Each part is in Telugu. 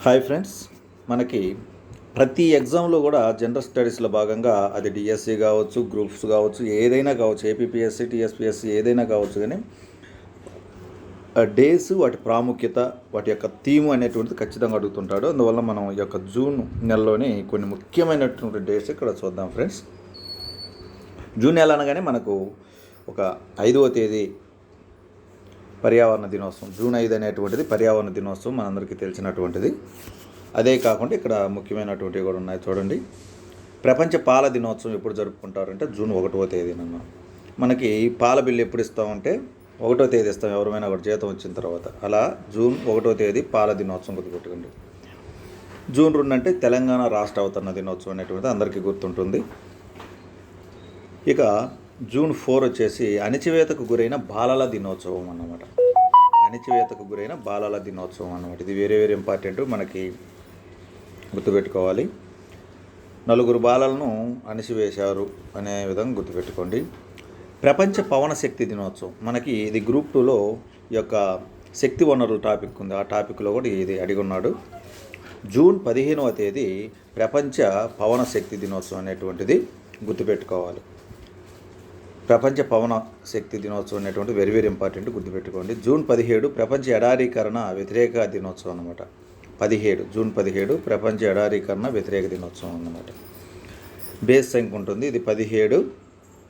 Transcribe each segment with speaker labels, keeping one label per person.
Speaker 1: హాయ్ ఫ్రెండ్స్ మనకి ప్రతి ఎగ్జామ్లో కూడా జనరల్ స్టడీస్లో భాగంగా అది డిఎస్సి కావచ్చు గ్రూప్స్ కావచ్చు ఏదైనా కావచ్చు ఏపీపీఎస్సి టీఎస్పీఎస్సి ఏదైనా కావచ్చు కానీ డేస్ వాటి ప్రాముఖ్యత వాటి యొక్క థీమ్ అనేటువంటిది ఖచ్చితంగా అడుగుతుంటాడు. అందువల్ల మనం ఈ యొక్క జూన్ నెలలోని కొన్ని ముఖ్యమైనటువంటి డేస్ ఇక్కడ చూద్దాం ఫ్రెండ్స్ జూన్ నెల అనగానే మనకు ఒక ఐదవ తేదీ పర్యావరణ దినోత్సవం జూన్ ఐదు అనేటువంటిది పర్యావరణ దినోత్సవం మనందరికీ తెలిసినటువంటిది. అదే కాకుండా ఇక్కడ ముఖ్యమైనటువంటివి కూడా ఉన్నాయి చూడండి. ప్రపంచ పాల దినోత్సవం ఎప్పుడు జరుపుకుంటారంటే జూన్ ఒకటవ తేదీనన్న మనకి పాల బిల్లు ఎప్పుడు ఇస్తామంటే ఒకటో తేదీ ఇస్తాం ఎవరైనా ఒకటి జీతం వచ్చిన తర్వాత. అలా జూన్ ఒకటో తేదీ పాల దినోత్సవం గుర్తుపెట్టుకోండి. జూన్ రెండు అంటే తెలంగాణ రాష్ట్ర అవతరణ దినోత్సవం అనేటువంటిది అందరికీ గుర్తుంటుంది. ఇక జూన్ ఫోర్ వచ్చేసి అణిచివేతకు గురైన బాలల దినోత్సవం అన్నమాట. అణిచివేతకు గురైన బాలల దినోత్సవం అన్నమాట. ఇది వేరే వేరే ఇంపార్టెంట్ మనకి గుర్తుపెట్టుకోవాలి. నలుగురు బాలలను అణిచివేశారు అనే విధంగా గుర్తుపెట్టుకోండి. ప్రపంచ పవన శక్తి దినోత్సవం. మనకి ఇది గ్రూప్ టూలో ఈ యొక్క శక్తి వనరుల టాపిక్ ఉంది. ఆ టాపిక్లో కూడా ఇది అడిగి ఉన్నాడు జూన్ పదిహేనవ తేదీ ప్రపంచ పవన శక్తి దినోత్సవం అనేటువంటిది గుర్తుపెట్టుకోవాలి. ప్రపంచ పవన శక్తి దినోత్సవం అనేటువంటి వెరీ వెరీ ఇంపార్టెంట్ గుర్తుపెట్టుకోండి. జూన్ పదిహేడు ప్రపంచ ఎడారీకరణ వ్యతిరేక దినోత్సవం అనమాట పదిహేడు జూన్ పదిహేడు ప్రపంచ ఎడారీకరణ వ్యతిరేక దినోత్సవం అన్నమాట. బేస్ సంఖ్య ఉంటుంది. ఇది పదిహేడు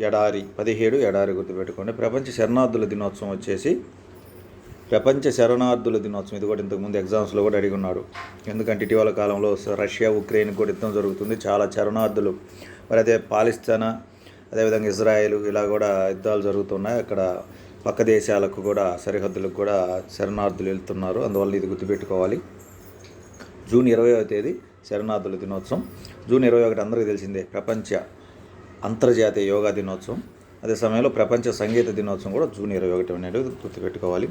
Speaker 1: ఎడారి పదిహేడు ఎడారి గుర్తుపెట్టుకోండి. ప్రపంచ శరణార్థుల దినోత్సవం వచ్చేసి ప్రపంచ శరణార్థుల దినోత్సవం. ఇది కూడా ఇంతకుముందు ఎగ్జామ్స్లో కూడా అడిగి ఉన్నాడు. ఎందుకంటే ఇటీవల కాలంలో రష్యా ఉక్రెయిన్ కూడా యుద్ధం జరుగుతుంది. చాలా శరణార్థులు. మరి అదే పాలిస్తానా అదేవిధంగా ఇజ్రాయెల్ ఇలా కూడా యుద్ధాలు జరుగుతున్నాయి. అక్కడ పక్క దేశాలకు కూడా సరిహద్దులకు కూడా శరణార్థులు వెళ్తున్నారు. అందువల్ల ఇది గుర్తుపెట్టుకోవాలి. జూన్ ఇరవైవ తేదీ శరణార్థుల దినోత్సవం. జూన్ ఇరవై ఒకటి అందరికీ తెలిసిందే ప్రపంచ అంతర్జాతీయ యోగా దినోత్సవం. అదే సమయంలో ప్రపంచ సంగీత దినోత్సవం కూడా జూన్ ఇరవై ఒకటి అనేది గుర్తుపెట్టుకోవాలి.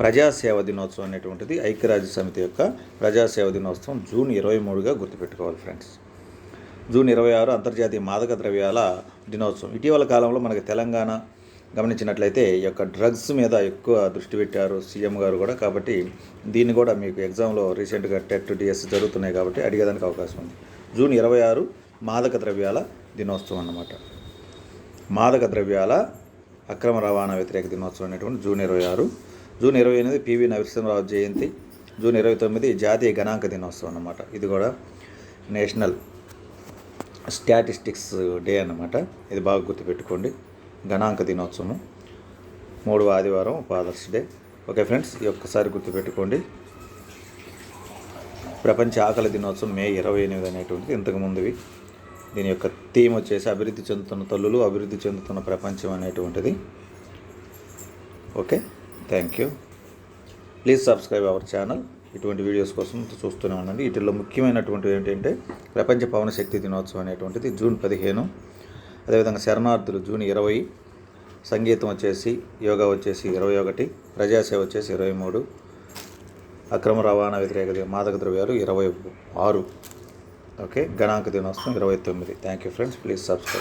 Speaker 1: ప్రజాసేవ దినోత్సవం అనేటువంటిది ఐక్యరాజ్య సమితి యొక్క ప్రజాసేవ దినోత్సవం జూన్ ఇరవై మూడుగా గుర్తుపెట్టుకోవాలి ఫ్రెండ్స్. జూన్ ఇరవై ఆరు అంతర్జాతీయ మాదక ద్రవ్యాల దినోత్సవం. ఇటీవల కాలంలో మనకి తెలంగాణ గమనించినట్లయితే ఈ యొక్క డ్రగ్స్ మీద ఎక్కువ దృష్టి పెట్టారు సీఎం గారు కూడా. కాబట్టి దీన్ని కూడా మీకు ఎగ్జామ్లో రీసెంట్గా టెట్ డిఎస్ జరుగుతున్నాయి కాబట్టి అడిగేదానికి అవకాశం ఉంది. జూన్ ఇరవై ఆరు మాదక ద్రవ్యాల దినోత్సవం అన్నమాట. మాదక ద్రవ్యాల అక్రమ రవాణా వ్యతిరేక దినోత్సవం అనేటువంటి జూన్ ఇరవై ఆరు. జూన్ ఇరవై ఎనిమిది పివి నరసింహరావు జయంతి. జూన్ ఇరవై తొమ్మిది జాతీయ గణాంక దినోత్సవం అన్నమాట. ఇది కూడా నేషనల్ స్టాటిస్టిక్స్ డే అన్నమాట. ఇది బాగా గుర్తుపెట్టుకోండి. గణాంక దినోత్సవం. మూడవ ఆదివారం ఫాదర్స్ డే. ఓకే ఫ్రెండ్స్ ఈ ఒక్కసారి గుర్తుపెట్టుకోండి. ప్రపంచ ఆకలి దినోత్సవం మే ఇరవై ఎనిమిది అనేటువంటిది ఇంతకుముందువి. దీని యొక్క థీమ్ వచ్చేసి అభివృద్ధి చెందుతున్న తల్లులు అభివృద్ధి చెందుతున్న ప్రపంచం అనేటువంటిది. Okay thank you. Please subscribe our channel. ఇటువంటి వీడియోస్ కోసం చూస్తూనే ఉండండి. వీటిల్లో ముఖ్యమైనటువంటివి ఏంటంటే ప్రపంచ పవన శక్తి దినోత్సవం అనేటువంటిది జూన్ పదిహేను. అదేవిధంగా శరణార్థులు జూన్ ఇరవై సంగీతం వచ్చేసి యోగా వచ్చేసి ఇరవై ఒకటి ప్రజాసేవ వచ్చేసి ఇరవై మూడు అక్రమ రవాణా వ్యతిరేక మాదక ద్రవ్యాలు ఇరవై ఆరు. ఓకే? గణాంక దినోత్సవం ఇరవై తొమ్మిది. Thank you friends please subscribe